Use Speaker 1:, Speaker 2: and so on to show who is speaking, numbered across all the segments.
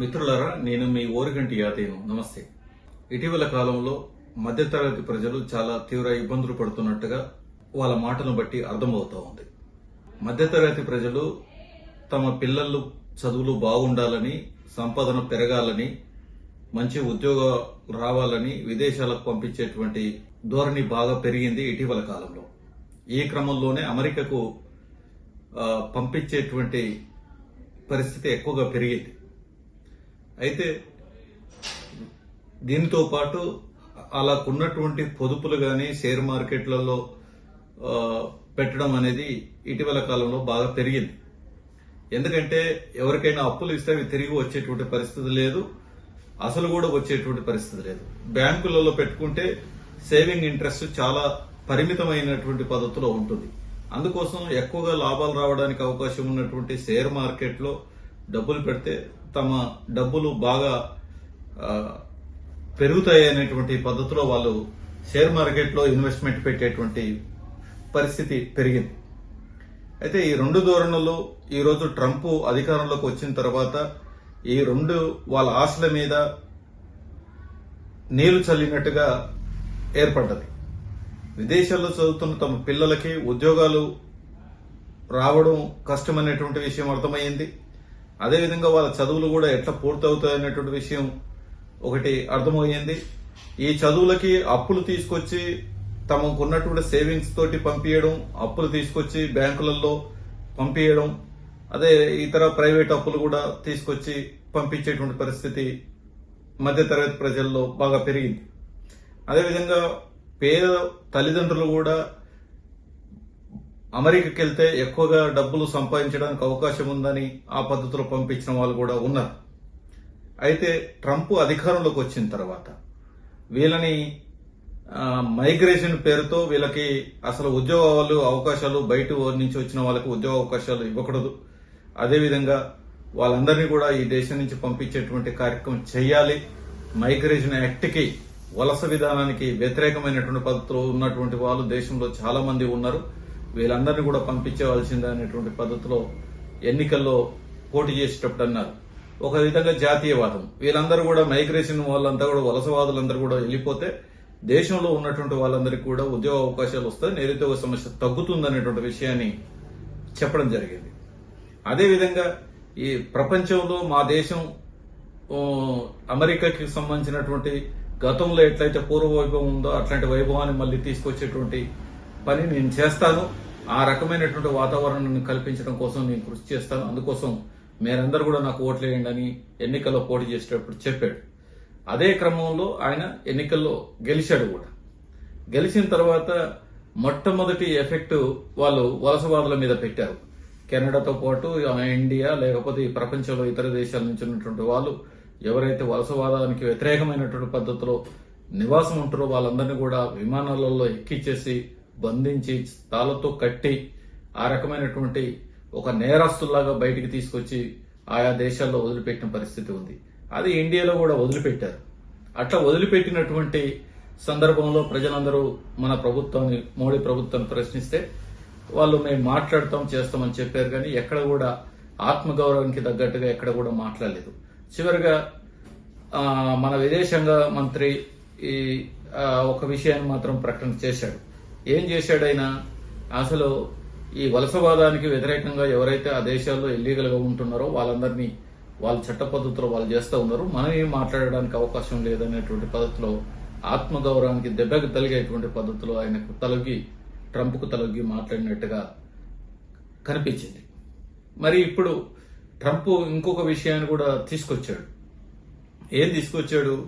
Speaker 1: మిత్రులారా నేను మీ ఓరిగంటి యాదేను నమస్తే. ఇటీవల కాలంలో మధ్యతరగతి ప్రజలు చాలా తీవ్ర ఇబ్బందులు పడుతున్నట్టుగా వాళ్ళ మాటను బట్టి అర్థమవుతా ఉంది. మధ్యతరగతి ప్రజలు తమ పిల్లలు చదువులు బాగుండాలని సంపాదన పెరగాలని మంచి ఉద్యోగం రావాలని విదేశాలకు పంపించేటువంటి ధోరణి బాగా పెరిగింది ఇటీవల కాలంలో. ఈ క్రమంలోనే అమెరికాకు పంపించేటువంటి పరిస్థితి ఎక్కువగా పెరిగింది. అయితే దీనితో పాటు అలాకున్నటువంటి పొదుపులు కానీ షేర్ మార్కెట్లలో పెట్టడం అనేది ఇటీవల కాలంలో బాగా పెరిగింది. ఎందుకంటే ఎవరికైనా అప్పులు ఇస్తే అవి తిరిగి వచ్చేటువంటి పరిస్థితి లేదు. అసలు కూడా వచ్చేటువంటి పరిస్థితి లేదు. బ్యాంకులలో పెట్టుకుంటే సేవింగ్ ఇంట్రెస్ట్ చాలా పరిమితమైనటువంటి పద్ధతిలో ఉంటుంది. అందుకోసం ఎక్కువగా లాభాలు రావడానికి అవకాశం ఉన్నటువంటి షేర్ మార్కెట్లో డబ్బులు పెడితే తమ డబ్బులు బాగా పెరుగుతాయి అనేటువంటి పద్ధతిలో వాళ్ళు షేర్ మార్కెట్లో ఇన్వెస్ట్మెంట్ పెట్టేటువంటి పరిస్థితి పెరిగింది. అయితే ఈ రెండు ధోరణులు ఈరోజు ట్రంప్ అధికారంలోకి వచ్చిన తర్వాత ఈ రెండు వాళ్ళ ఆశల మీద నీరు చల్లినట్టుగా ఏర్పడ్డది. విదేశాల్లో చదువుతున్న తమ పిల్లలకి ఉద్యోగాలు రావడం కష్టమనేటువంటి విషయం అర్థమైంది అదేవిధంగా వాళ్ళ చదువులు కూడా ఎట్లా పూర్తవుతాయనేటువంటి విషయం ఒకటి అర్థమయ్యింది. ఈ చదువులకి అప్పులు తీసుకొచ్చి తమకు ఉన్నటువంటి సేవింగ్స్ తోటి పంపించడం అప్పులు తీసుకొచ్చి బ్యాంకులలో పంపించడం అదే ఇతర ప్రైవేట్ అప్పులు కూడా తీసుకొచ్చి పంపించేటువంటి పరిస్థితి మధ్యతరగతి ప్రజల్లో బాగా పెరిగింది. అదేవిధంగా పేద తల్లిదండ్రులు కూడా అమెరికాకి వెళ్తే ఎక్కువగా డబ్బులు సంపాదించడానికి అవకాశం ఉందని ఆ పద్ధతిలో పంపించిన వాళ్ళు కూడా ఉన్నారు. అయితే ట్రంప్ అధికారంలోకి వచ్చిన తర్వాత వీళ్ళని మైగ్రేషన్ పేరుతో వీళ్ళకి అసలు ఉద్యోగాలు అవకాశాలు బయట నుంచి వచ్చిన వాళ్ళకి ఉద్యోగ అవకాశాలు ఇవ్వకూడదు. అదేవిధంగా వాళ్ళందరినీ కూడా ఈ దేశం నుంచి పంపించేటువంటి కార్యక్రమం చేయాలి. మైగ్రేషన్ యాక్ట్కి వలస విధానానికి వ్యతిరేకమైనటువంటి పద్ధతిలో ఉన్నటువంటి వాళ్ళు దేశంలో చాలా మంది ఉన్నారు. వీళ్ళందరినీ కూడా పంపించవలసిందే అనేటువంటి పద్ధతిలో ఎన్నికల్లో పోటీ చేసేటప్పుడు అన్నారు. ఒక విధంగా జాతీయవాదం. వీళ్ళందరూ కూడా మైగ్రేషన్ వాళ్ళంతా కూడా వలసవాదులందరూ కూడా వెళ్ళిపోతే దేశంలో ఉన్నటువంటి వాళ్ళందరికీ కూడా ఉద్యోగ అవకాశాలు వస్తాయి నిరుద్యోగ సమస్య తగ్గుతుందనేటువంటి విషయాన్ని చెప్పడం జరిగింది. అదేవిధంగా ఈ ప్రపంచంలో మా దేశం అమెరికాకి సంబంధించినటువంటి గతంలో ఎట్లయితే పూర్వ వైభవం ఉందో అట్లాంటి వైభవాన్ని మళ్ళీ తీసుకొచ్చేటువంటి పని నేను చేస్తాను. ఆ రకమైనటువంటి వాతావరణాన్ని కల్పించడం కోసం నేను కృషి చేస్తాను. అందుకోసం మీరందరూ కూడా నాకు ఓట్లేయండి అని ఎన్నికల్లో పోటీ చేసేటప్పుడు చెప్పాడు. అదే క్రమంలో ఆయన ఎన్నికల్లో గెలిచాడు కూడా. గెలిచిన తర్వాత మొట్టమొదటి ఎఫెక్ట్ వాళ్ళు వలసవాదుల మీద పెట్టారు. కెనడాతో పాటు ఆ ఇండియా లేకపోతే ఈ ప్రపంచంలో ఇతర దేశాల నుంచి ఉన్నటువంటి వాళ్ళు ఎవరైతే వలసవాదానికి వ్యతిరేకమైనటువంటి పద్ధతిలో నివాసం ఉంటారో వాళ్ళందరినీ కూడా విమానాలలో ఎక్కిచ్చేసి బంధించి తాళతో కట్టి ఆ రకమైనటువంటి ఒక నేరస్తుల్లాగా బయటికి తీసుకొచ్చి ఆయా దేశాల్లో వదిలిపెట్టిన పరిస్థితి ఉంది. అది ఇండియాలో కూడా వదిలిపెట్టారు. అట్లా వదిలిపెట్టినటువంటి సందర్భంలో ప్రజలందరూ మన ప్రభుత్వాన్ని మోడీ ప్రభుత్వాన్ని ప్రశ్నిస్తే వాళ్ళు మేము మాట్లాడతాం చేస్తామని చెప్పారు కానీ ఎక్కడ కూడా ఆత్మగౌరవానికి తగ్గట్టుగా ఎక్కడ కూడా మాట్లాడలేదు. చివరిగా మన విదేశాంగ మంత్రి ఈ ఒక విషయాన్ని మాత్రం ప్రకటన చేశాడు. ఏం చేశాడైనా? అసలు ఈ వలసవాదానికి వ్యతిరేకంగా ఎవరైతే ఆ దేశాల్లో ఇల్లీగల్గా ఉంటున్నారో వాళ్ళందరినీ వాళ్ళ చట్ట పద్ధతిలో వాళ్ళు చేస్తూ ఉన్నారు. మనం ఏం మాట్లాడడానికి అవకాశం లేదనేటువంటి పద్ధతిలో ఆత్మగౌరవానికి దెబ్బకు తలిగేటువంటి పద్ధతిలో ఆయనకు తలగి ట్రంప్కు తలగి మాట్లాడినట్టుగా కనిపించింది. మరి ఇప్పుడు ట్రంప్ ఇంకొక విషయాన్ని కూడా తీసుకొచ్చాడు. ఏం తీసుకొచ్చాడు?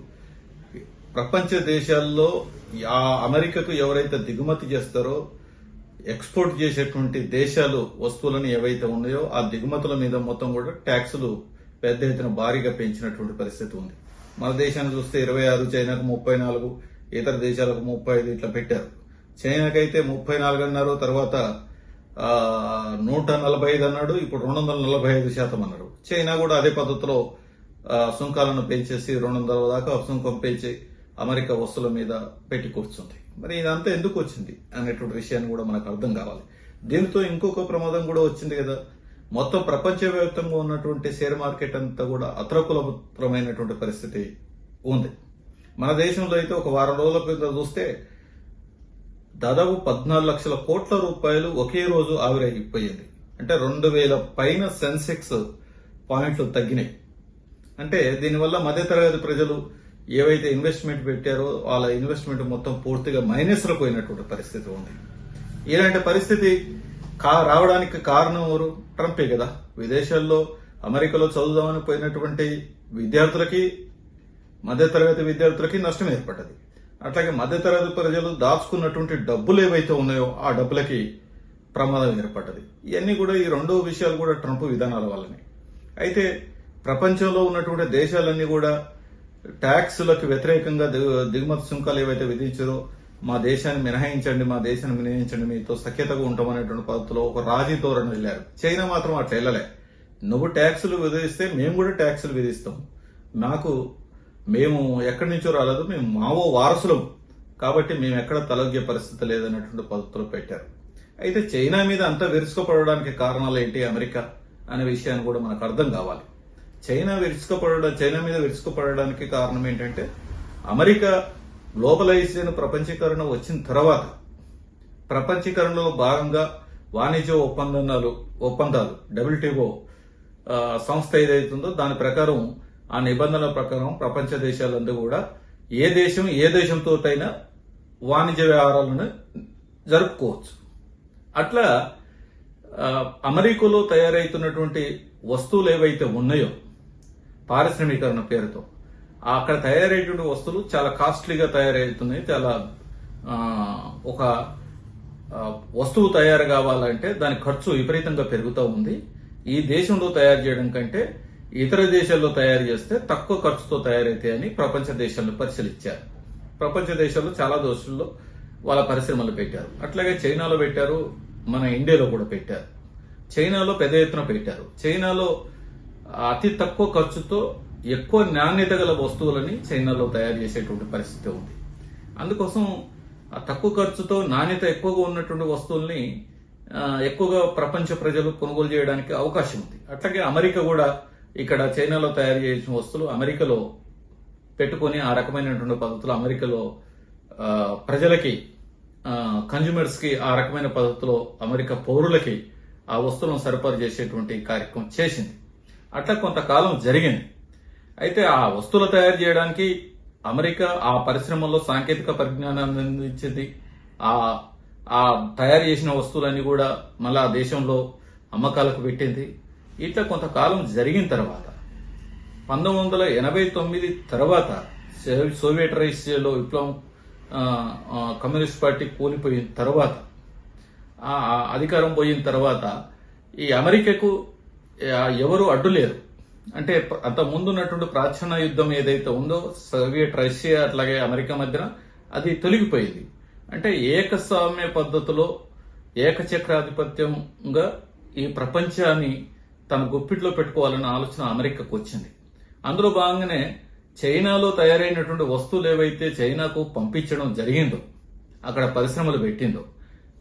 Speaker 1: ప్రపంచ దేశాల్లో ఆ అమెరికాకు ఎవరైతే దిగుమతి చేస్తారో ఎక్స్పోర్ట్ చేసేటువంటి దేశాలు వస్తువులను ఏవైతే ఉన్నాయో ఆ దిగుమతుల మీద మొత్తం కూడా ట్యాక్సులు పెద్ద ఎత్తున భారీగా పెంచినటువంటి పరిస్థితి ఉంది. మన దేశాన్ని చూస్తే ఇరవై ఆరు చైనాకు ముప్పై నాలుగు ఇతర దేశాలకు ముప్పై ఐదు ఇట్లా పెట్టారు. చైనాకైతే ముప్పై నాలుగు తర్వాత నూట నలభై ఐదు అన్నాడు ఇప్పుడు రెండు వందల నలభై ఐదు శాతం అన్నారు చైనా కూడా అదే పద్ధతిలో సుంకాలను పెంచేసి రెండు వందల దాకా సుంకం పెంచి అమెరికా వస్తువుల మీద పెట్టి కూర్చుంది. మరి ఇదంతా ఎందుకు వచ్చింది అనేటువంటి విషయాన్ని కూడా మనకు అర్థం కావాలి. దీంతో ఇంకొక ప్రమాదం కూడా వచ్చింది కదా. మొత్తం ప్రపంచవ్యాప్తంగా ఉన్నటువంటి షేర్ మార్కెట్ అంతా కూడా అతరకులమైనటువంటి పరిస్థితి ఉంది. మన దేశంలో అయితే ఒక వారం రోజుల క్రితం చూస్తే దాదాపు పద్నాలుగు లక్షల కోట్ల రూపాయలు ఒకే రోజు ఆవిరైపోయింది అంటే రెండు వేల పైన సెన్సెక్స్ పాయింట్లు తగ్గినాయి. అంటే దీనివల్ల మధ్యతరగతి ప్రజలు ఏవైతే ఇన్వెస్ట్మెంట్ పెట్టారో వాళ్ళ ఇన్వెస్ట్మెంట్ మొత్తం పూర్తిగా మైనస్లో పోయినటువంటి పరిస్థితి ఉంది. ఇలాంటి పరిస్థితి కా రావడానికి కారణం ఎవరు? ట్రంపే కదా. విదేశాల్లో అమెరికాలో చదువుదామని పోయినటువంటి విద్యార్థులకి మధ్యతరగతి విద్యార్థులకి నష్టం ఏర్పడ్డది. అట్లాగే మధ్యతరగతి ప్రజలు దాచుకున్నటువంటి డబ్బులు ఏవైతే ఉన్నాయో ఆ డబ్బులకి ప్రమాదం ఏర్పడ్డది. ఇవన్నీ కూడా ఈ రెండో విషయాలు కూడా ట్రంప్ విధానాల వల్లనే. అయితే ప్రపంచంలో ఉన్నటువంటి దేశాలన్నీ కూడా ట్యాక్సులకు వ్యతిరేకంగా దిగు- దిగుమతి సుంకాలు ఏవైతే విధించారో మా దేశాన్ని మినహాయించండి మా దేశాన్ని మినహాయించండి మీతో సఖ్యతగా ఉంటామనేటువంటి పద్ధతిలో ఒక రాజీ ధోరణి వెళ్ళారు. చైనా మాత్రం అట్లా వెళ్ళలే. నువ్వు ట్యాక్సులు విధిస్తే మేము కూడా ట్యాక్సులు విధిస్తాం. నాకు మేము ఎక్కడి నుంచో రాలేదు మేము మావో వారసులం. కాబట్టి మేము ఎక్కడ తలొగ్గే పరిస్థితి లేదన్నటువంటి పద్ధతిలో పెట్టారు. అయితే చైనా మీద అంత విరుచుకుపడడానికి కారణాలు ఏంటి అమెరికా అనే విషయాన్ని కూడా మనకు అర్థం కావాలి. చైనా విరుచుకుపడడం చైనా మీద విరుచుకుపడడానికి కారణం ఏంటంటే అమెరికా గ్లోబలైజేషన్ ప్రపంచీకరణ వచ్చిన తర్వాత ప్రపంచీకరణలో భాగంగా వాణిజ్య ఒప్పందాలు ఒప్పందాలు డబ్ల్యూటీఓ సంస్థ ఏదైతుందో దాని ప్రకారం ఆ నిబంధనల ప్రకారం ప్రపంచ దేశాలందరూ కూడా ఏ దేశం ఏ దేశంతోటైనా వాణిజ్య వ్యవహారాలను జరుపుకోవచ్చు. అట్లా అమెరికాలో తయారైతున్నటువంటి వస్తువులు ఏవైతే ఉన్నాయో పారిశ్రామికరణ పేరుతో. అక్కడ తయారయ్యేటువంటి వస్తువులు చాలా కాస్ట్లీగా తయారవుతున్నాయి. చాలా ఒక వస్తువు తయారు కావాలంటే దాని ఖర్చు విపరీతంగా పెరుగుతూ ఉంది. ఈ దేశంలో తయారు చేయడం కంటే ఇతర దేశాల్లో తయారు చేస్తే తక్కువ ఖర్చుతో తయారైతాయని ప్రపంచ దేశాలను పరిశీలించారు. ప్రపంచ దేశాల్లో చాలా దోషుల్లో వాళ్ళ పరిశ్రమలు పెట్టారు. అట్లాగే చైనాలో పెట్టారు మన ఇండియాలో కూడా పెట్టారు. చైనాలో పెద్ద ఎత్తున పెట్టారు. చైనాలో అతి తక్కువ ఖర్చుతో ఎక్కువ నాణ్యత గల వస్తువులని చైనాలో తయారు చేసేటువంటి పరిస్థితి ఉంది. అందుకోసం తక్కువ ఖర్చుతో నాణ్యత ఎక్కువగా ఉన్నటువంటి వస్తువుల్ని ఎక్కువగా ప్రపంచ ప్రజలు కొనుగోలు చేయడానికి అవకాశం ఉంది. అట్లాగే అమెరికా కూడా ఇక్కడ చైనాలో తయారు చేసిన వస్తువులు అమెరికాలో పెట్టుకొని ఆ రకమైనటువంటి పద్ధతులు అమెరికాలో ప్రజలకి కన్జ్యూమర్స్కి ఆ రకమైన పద్ధతిలో అమెరికా పౌరులకి ఆ వస్తువులను సరఫరా చేసేటువంటి కార్యక్రమం చేసింది. అట్లా కొంతకాలం జరిగింది. అయితే ఆ వస్తువులు తయారు చేయడానికి అమెరికా ఆ పరిశ్రమల్లో సాంకేతిక పరిజ్ఞానాన్ని అందించింది. ఆ ఆ తయారు చేసిన వస్తువులన్నీ కూడా మళ్ళీ ఆ దేశంలో అమ్మకాలకు పెట్టింది. ఇట్లా కొంతకాలం జరిగిన తర్వాత పంతొమ్మిది వందల ఎనభై తొమ్మిది తర్వాత సోవియట్ రష్యాలో విప్లవం కమ్యూనిస్ట్ పార్టీ కూలిపోయిన తర్వాత అధికారం పోయిన తర్వాత ఈ అమెరికాకు ఎవరు అడ్డు లేరు అంటే అంత ముందున్నటువంటి ప్రాచీన యుద్ధం ఏదైతే ఉందో సోవియట్ రష్యా అట్లాగే అమెరికా మధ్యన అది తొలగిపోయింది. అంటే ఏకస్వామ్య పద్ధతిలో ఏకచక్రాధిపత్యంగా ఈ ప్రపంచాన్ని తన గుప్పిట్లో పెట్టుకోవాలన్న ఆలోచన అమెరికాకు వచ్చింది. అందులో భాగంగానే చైనాలో తయారైనటువంటి వస్తువులు ఏవైతే చైనాకు పంపించడం జరిగిందో అక్కడ పరిశ్రమలు పెట్టిందో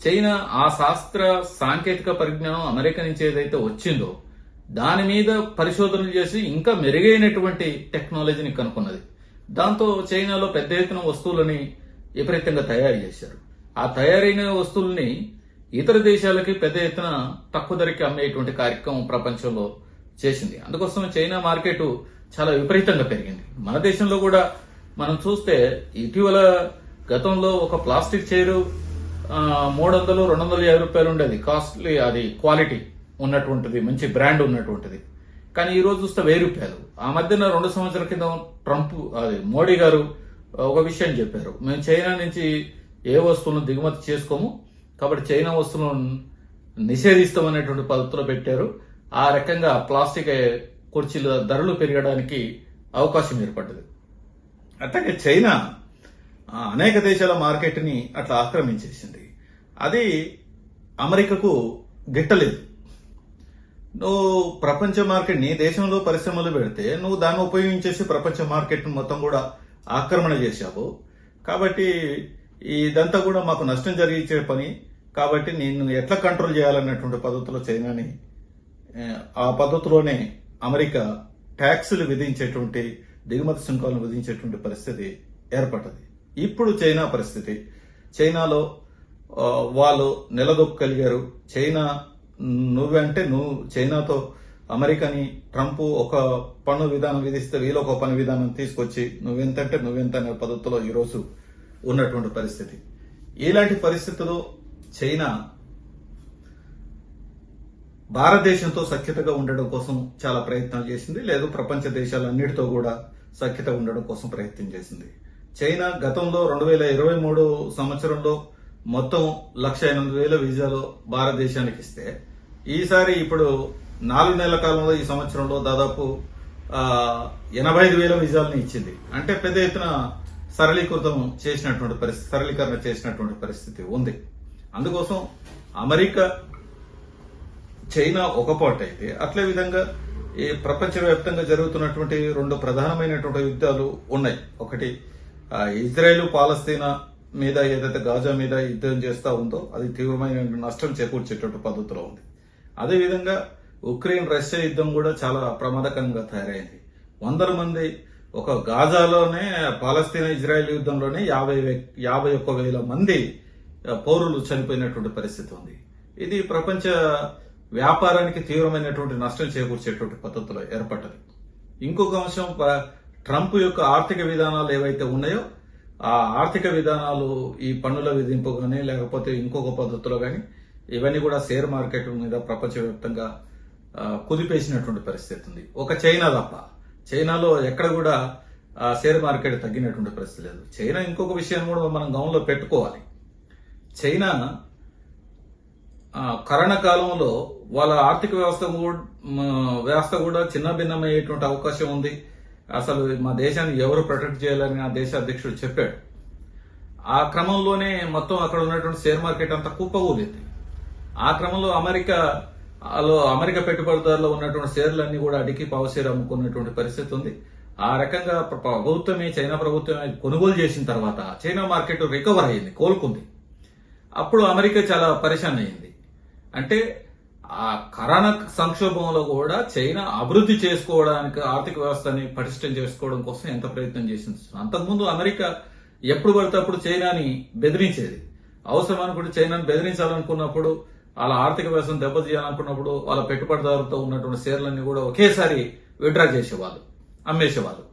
Speaker 1: చైనా ఆ శాస్త్ర సాంకేతిక పరిజ్ఞానం అమెరికా నుంచి ఏదైతే వచ్చిందో దాని మీద పరిశోధనలు చేసి ఇంకా మెరుగైనటువంటి టెక్నాలజీని కనుక్కున్నది. దాంతో చైనాలో పెద్ద ఎత్తున వస్తువులని విపరీతంగా తయారు చేశారు. ఆ తయారైన వస్తువుల్ని ఇతర దేశాలకి పెద్ద ఎత్తున తక్కువ ధరకి అమ్మేటువంటి కార్యక్రమం ప్రపంచంలో చేసింది. అందుకోసం చైనా మార్కెట్ చాలా విపరీతంగా పెరిగింది. మన దేశంలో కూడా మనం చూస్తే ఇటీవల గతంలో ఒక ప్లాస్టిక్ చైరు మూడు వందలు రెండు వందల యాభై రూపాయలు ఉండేది. కాస్ట్లీ అది క్వాలిటీ. ఉన్నటువంటిది మంచి బ్రాండ్ ఉన్నటువంటిది. కానీ ఈరోజు చూస్తే వెయ్యి రూపాయలు ఆ మధ్యన రెండు సంవత్సరాల కింద ట్రంప్ అది మోడీ గారు ఒక విషయం చెప్పారు. మేము చైనా నుంచి ఏ వస్తువులను దిగుమతి చేసుకోము కాబట్టి చైనా వస్తువులను నిషేధిస్తామనేటువంటి పద్ధతిలో పెట్టారు. ఆ రకంగా ప్లాస్టిక్ కుర్చీల ధరలు పెరగడానికి అవకాశం ఏర్పడ్డది. అట్లాగే చైనా అనేక దేశాల మార్కెట్ని అట్లా ఆక్రమించేసింది. అది అమెరికాకు గిట్టలేదు. నువ్వు ప్రపంచ మార్కెట్ నీ దేశంలో పరిశ్రమలు పెడితే నువ్వు దాన్ని ఉపయోగించేసి ప్రపంచ మార్కెట్ మొత్తం కూడా ఆక్రమణ చేశావు. కాబట్టి ఇదంతా కూడా మాకు నష్టం జరిగించే పని. కాబట్టి నేను ఎట్లా కంట్రోల్ చేయాలన్నటువంటి పద్ధతిలో చైనాని ఆ పద్ధతిలోనే అమెరికా ట్యాక్సులు విధించేటువంటి దిగుమతి సుంకాలను విధించేటువంటి పరిస్థితి ఏర్పడ్డది. ఇప్పుడు చైనా పరిస్థితి. చైనాలో వాళ్ళు నిలదొక్కగలిగారు. చైనా నువ్వంటే నువ్వు చైనాతో అమెరికాని ట్రంప్ ఒక పన్ను విధానం విధిస్తే వీళ్ళు ఒక పన్ను విధానం తీసుకొచ్చి నువ్వెంతంటే నువ్వెంత అనే పద్ధతిలో ఈరోజు ఉన్నటువంటి పరిస్థితి. ఇలాంటి పరిస్థితుల్లో చైనా భారతదేశంతో సఖ్యతగా ఉండడం కోసం చాలా ప్రయత్నాలు చేసింది. లేదు ప్రపంచ దేశాలన్నిటితో కూడా సఖ్యత ఉండడం కోసం ప్రయత్నం చేసింది. చైనా గతంలో రెండు వేల ఇరవై మూడు సంవత్సరంలో మొత్తం లక్ష ఎనిమిది వేల వీజాలు భారతదేశానికి ఇస్తే ఈసారి ఇప్పుడు నాలుగు నెలల కాలంలో ఈ సంవత్సరంలో దాదాపు ఎనభై ఐదు వేల వీసాలను ఇచ్చింది. అంటే పెద్ద ఎత్తున సరళీకృతం చేసినటువంటి పరిస్థితి సరళీకరణ చేసినటువంటి పరిస్థితి ఉంది. అందుకోసం అమెరికా చైనా ఒక పార్ట్ అయితే అట్లే విధంగా ఈ ప్రపంచవ్యాప్తంగా జరుగుతున్నటువంటి రెండు ప్రధానమైనటువంటి యుద్ధాలు ఉన్నాయి. ఒకటి ఇజ్రాయెల్ పాలస్తీనా మీద ఏదైతే గాజా మీద యుద్ధం చేస్తూ ఉందో అది తీవ్రమైన నష్టం చేకూర్చేటువంటి పద్ధతిలో ఉంది. అదేవిధంగా ఉక్రెయిన్ రష్యా యుద్ధం కూడా చాలా ప్రమాదకరంగా తయారైంది. వందల మంది ఒక గాజాలోనే పాలస్తీనా ఇజ్రాయెల్ యుద్ధంలోనే యాభై యాభై ఒక్క వేల మంది పౌరులు చనిపోయినటువంటి పరిస్థితి ఉంది. ఇది ప్రపంచ వ్యాపారానికి తీవ్రమైనటువంటి నష్టం చేకూర్చేటువంటి పద్ధతిలో ఏర్పడ్డది. ఇంకొక అంశం ప- ట్రంప్ యొక్క ఆర్థిక విధానాలు ఏవైతే ఉన్నాయో ఆ ఆర్థిక విధానాలు ఈ పన్నుల విధింపు కానీ లేకపోతే ఇంకొక పద్ధతిలో కానీ ఇవన్నీ కూడా షేర్ మార్కెట్ మీద ప్రపంచవ్యాప్తంగా కుదిపేసినటువంటి పరిస్థితి ఉంది. ఒక చైనా తప్ప. చైనాలో ఎక్కడ కూడా షేర్ మార్కెట్ తగ్గినటువంటి పరిస్థితి లేదు. చైనా ఇంకొక విషయం కూడా మనం గమనంలో పెట్టుకోవాలి. చైనా కరోనా కాలంలో వాళ్ళ ఆర్థిక వ్యవస్థ కూడా- వ్యవస్థ కూడా చిన్న భిన్నమయ్యేటువంటి అవకాశం ఉంది. అసలు మా దేశాన్ని ఎవరు ప్రొటెక్ట్ చేయాలని ఆ దేశ అధ్యక్షుడు చెప్పాడు. ఆ క్రమంలోనే మొత్తం అక్కడ ఉన్నటువంటి షేర్ మార్కెట్ అంతా కుప్పకూలింది. ఆ క్రమంలో అమెరికా లో అమెరికా పెట్టుబడిదారులో ఉన్నటువంటి షేర్లన్నీ కూడా అడిగి పావుషేర్ అమ్ముకున్నటువంటి పరిస్థితి ఉంది. ఆ రకంగా ప్రభుత్వమే చైనా ప్రభుత్వమే కొనుగోలు చేసిన తర్వాత చైనా మార్కెట్ రికవర్ అయింది కోలుకుంది. అప్పుడు అమెరికా చాలా పరేషాన్ అయింది అంటే ఆ కరోనా సంక్షోభంలో కూడా చైనా అభివృద్ధి చేసుకోవడానికి ఆర్థిక వ్యవస్థని పటిష్టం చేసుకోవడం కోసం ఎంత ప్రయత్నం చేసింది. అంతకుముందు అమెరికా ఎప్పుడు పడితే అప్పుడు చైనాని బెదిరించేది. అవసరం అనుకుంటే చైనాని బెదిరించాలనుకున్నప్పుడు వాళ్ళ ఆర్థిక వ్యవస్థను దెబ్బతీయాలనుకున్నప్పుడు వాళ్ళ పెట్టుబడిదారులతో ఉన్నటువంటి షేర్లన్నీ కూడా ఒకేసారి విడ్రా చేసేవాళ్ళు అమ్మేసేవాళ్ళు.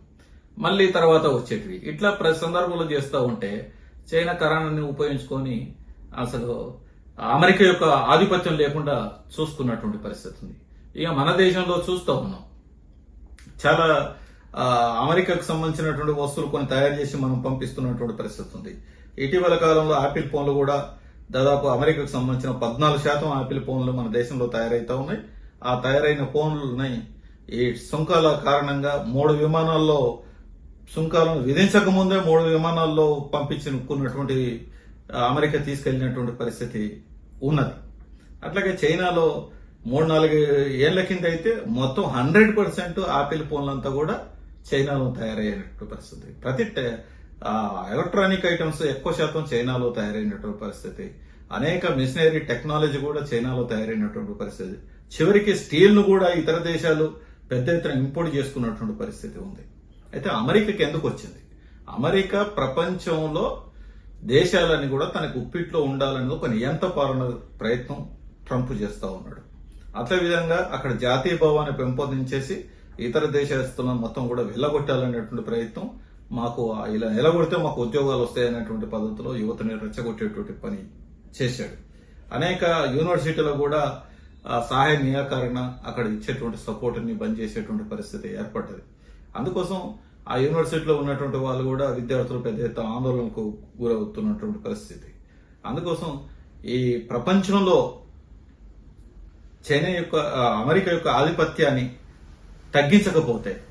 Speaker 1: మళ్ళీ తర్వాత వచ్చేటివి. ఇట్లా ప్రతి సందర్భంలో చేస్తూ ఉంటే చైనా కరానాన్ని ఉపయోగించుకొని అసలు అమెరికా యొక్క ఆధిపత్యం లేకుండా చూసుకున్నటువంటి పరిస్థితి ఉంది. ఇక మన దేశంలో చూస్తూ ఉన్నాం. చాలా అమెరికాకు సంబంధించినటువంటి వస్తువులు కొన్ని తయారు చేసి మనం పంపిస్తున్నటువంటి పరిస్థితి ఉంది. ఇటీవల కాలంలో ఆపిల్ ఫోన్లు కూడా దాదాపు అమెరికాకు సంబంధించిన పద్నాలుగు శాతం ఆపిల్ ఫోన్లు మన దేశంలో తయారైతా ఉన్నాయి. ఆ తయారైన ఫోన్లని ఈ సుంకాల కారణంగా మూడు విమానాల్లో సుంకాలను విధించక ముందే మూడు విమానాల్లో పంపించుకున్నటువంటి అమెరికా తీసుకెళ్ళినటువంటి పరిస్థితి ఉన్నది. అట్లాగే చైనాలో మూడు నాలుగు ఏళ్ళ కింద అయితే మొత్తం హండ్రెడ్ పర్సెంట్ ఆపిల్ ఫోన్లంతా కూడా చైనాలో తయారయ్యేటువంటి పరిస్థితి. ప్రతి ఎలక్ట్రానిక్ ఐటమ్స్ ఎక్కువ శాతం చైనాలో తయారైనటువంటి పరిస్థితి. అనేక మిషనరీ టెక్నాలజీ కూడా చైనాలో తయారైనటువంటి పరిస్థితి. చివరికి స్టీల్ను కూడా ఇతర దేశాలు పెద్ద ఎత్తున ఇంపోర్ట్ చేసుకున్నటువంటి పరిస్థితి ఉంది. అయితే అమెరికాకి ఎందుకు వచ్చింది? అమెరికా ప్రపంచంలో దేశాలని కూడా తనకు ఉప్పిట్లో ఉండాలని ఒక నియంత పాలన ప్రయత్నం ట్రంప్ చేస్తూ ఉన్నాడు. అదే విధంగా అక్కడ జాతీయ భావాన్ని పెంపొందించేసి ఇతర దేశస్తులను మొత్తం కూడా వెళ్ళగొట్టాలనేటువంటి ప్రయత్నం మాకు ఇలా నిలబడితే మాకు ఉద్యోగాలు వస్తాయనేటువంటి పద్ధతిలో యువతని రెచ్చగొట్టేటువంటి పని చేశాడు. అనేక యూనివర్సిటీలో కూడా సహాయ నిరాకరణ అక్కడ ఇచ్చేటువంటి సపోర్ట్ని బంద్ చేసేటువంటి పరిస్థితి ఏర్పడ్డది. అందుకోసం ఆ యూనివర్సిటీలో ఉన్నటువంటి వాళ్ళు కూడా విద్యార్థులు పెద్ద ఎత్తున ఆందోళనకు గురవుతున్నటువంటి పరిస్థితి. అందుకోసం ఈ ప్రపంచంలో చైనా యొక్క అమెరికా యొక్క ఆధిపత్యాన్ని తగ్గించకపోతే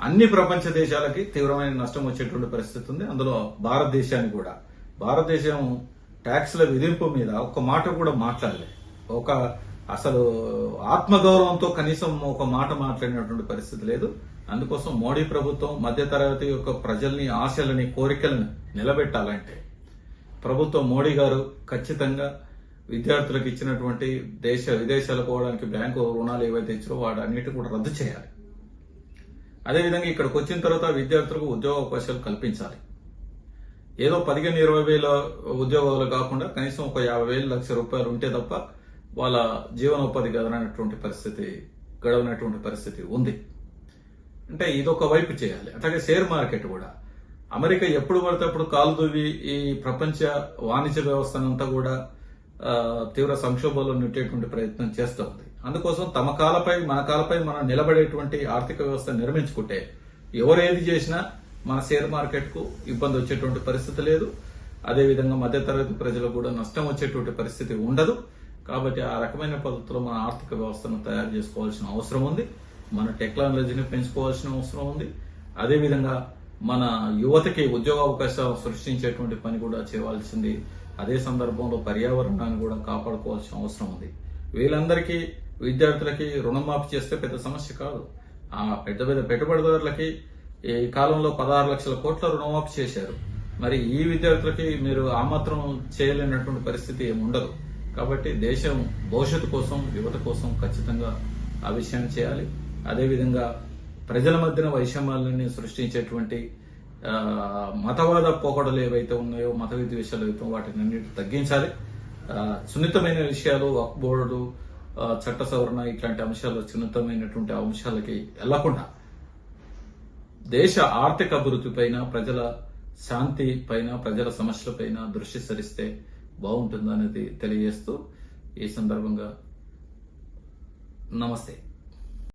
Speaker 1: అన్ని ప్రపంచ దేశాలకి తీవ్రమైన నష్టం వచ్చేటువంటి పరిస్థితి ఉంది. అందులో భారతదేశానికి కూడా. భారతదేశం ట్యాక్స్ల విధింపు మీద ఒక మాట కూడా మాట్లాడలే ఒక అసలు ఆత్మగౌరవంతో కనీసం ఒక మాట మాట్లాడినటువంటి పరిస్థితి లేదు. అందుకోసం మోడీ ప్రభుత్వం మధ్యతరగతి యొక్క ప్రజల్ని ఆశలని కోరికలను నిలబెట్టాలంటే ప్రభుత్వం మోడీ గారు ఖచ్చితంగా విద్యార్థులకు ఇచ్చినటువంటి దేశ విదేశాలకు పోవడానికి బ్యాంకు రుణాలు ఏవైతే ఇచ్చారో వాటన్నిటి కూడా రద్దు చేయాలి. అదేవిధంగా ఇక్కడికి వచ్చిన తర్వాత విద్యార్థులకు ఉద్యోగ అవకాశాలు కల్పించాలి. ఏదో పదిహేను ఇరవై వేల ఉద్యోగాలు కాకుండా కనీసం ఒక యాభై వేలు లక్ష రూపాయలు ఉంటే తప్ప వాళ్ళ జీవనోపాధి గదనటువంటి పరిస్థితి గడవనటువంటి పరిస్థితి ఉంది. అంటే ఇదొక వైపు చేయాలి. అట్లాగే షేర్ మార్కెట్ కూడా. అమెరికా ఎప్పుడు పడితే అప్పుడు కాలు దువ్వి ఈ ప్రపంచ వాణిజ్య వ్యవస్థనంతా కూడా తీవ్ర సంక్షోభంలో నెట్టేటువంటి ప్రయత్నం చేస్తూ ఉంది. అందుకోసం తమ కాలపై మన కాలపై మనం నిలబడేటువంటి ఆర్థిక వ్యవస్థ నిర్మించుకుంటే ఎవరు ఏది చేసినా మన షేర్ మార్కెట్కు ఇబ్బంది వచ్చేటువంటి పరిస్థితి లేదు. అదేవిధంగా మధ్యతరగతి ప్రజలకు కూడా నష్టం వచ్చేటువంటి పరిస్థితి ఉండదు. కాబట్టి ఆ రకమైన పద్ధతిలో మన ఆర్థిక వ్యవస్థను తయారు చేసుకోవాల్సిన అవసరం ఉంది. మన టెక్నాలజీని పెంచుకోవాల్సిన అవసరం ఉంది. అదేవిధంగా మన యువతకి ఉద్యోగ అవకాశాలు సృష్టించేటువంటి పని కూడా చేయవలసింది అదే సందర్భంలో పర్యావరణాన్ని కూడా కాపాడుకోవాల్సిన అవసరం ఉంది. వీళ్ళందరికీ విద్యార్థులకి రుణమాఫీ చేస్తే పెద్ద సమస్య కాదు. ఆ పెద్ద పెద్ద పెట్టుబడిదారులకి ఈ కాలంలో పదహారు లక్షల కోట్ల రుణమాఫీ చేశారు. మరి ఈ విద్యార్థులకి మీరు ఆ మాత్రం చేయలేనటువంటి పరిస్థితి ఏమి ఉండదు. కాబట్టి దేశం భవిష్యత్తు కోసం యువత కోసం ఖచ్చితంగా ఆ విషయాన్ని చేయాలి. అదేవిధంగా ప్రజల మధ్యన వైషమ్యాలని సృష్టించేటువంటి మతవాద పోకడలు ఏవైతే ఉన్నాయో మత విద్వేషాలు ఏవైతే వాటిని అన్నిటి తగ్గించాలి. సున్నితమైన విషయాలు వక్ బోర్డు చట్ట సవరణ ఇట్లాంటి అంశాలు సున్నితమైనటువంటి అంశాలకి వెళ్ళకుండా దేశ ఆర్థిక అభివృద్ధి పైన ప్రజల శాంతి పైన ప్రజల సమస్యల పైన దృష్టి సరిస్తే బాగుంటుందనేది తెలియజేస్తూ ఈ సందర్భంగా నమస్తే.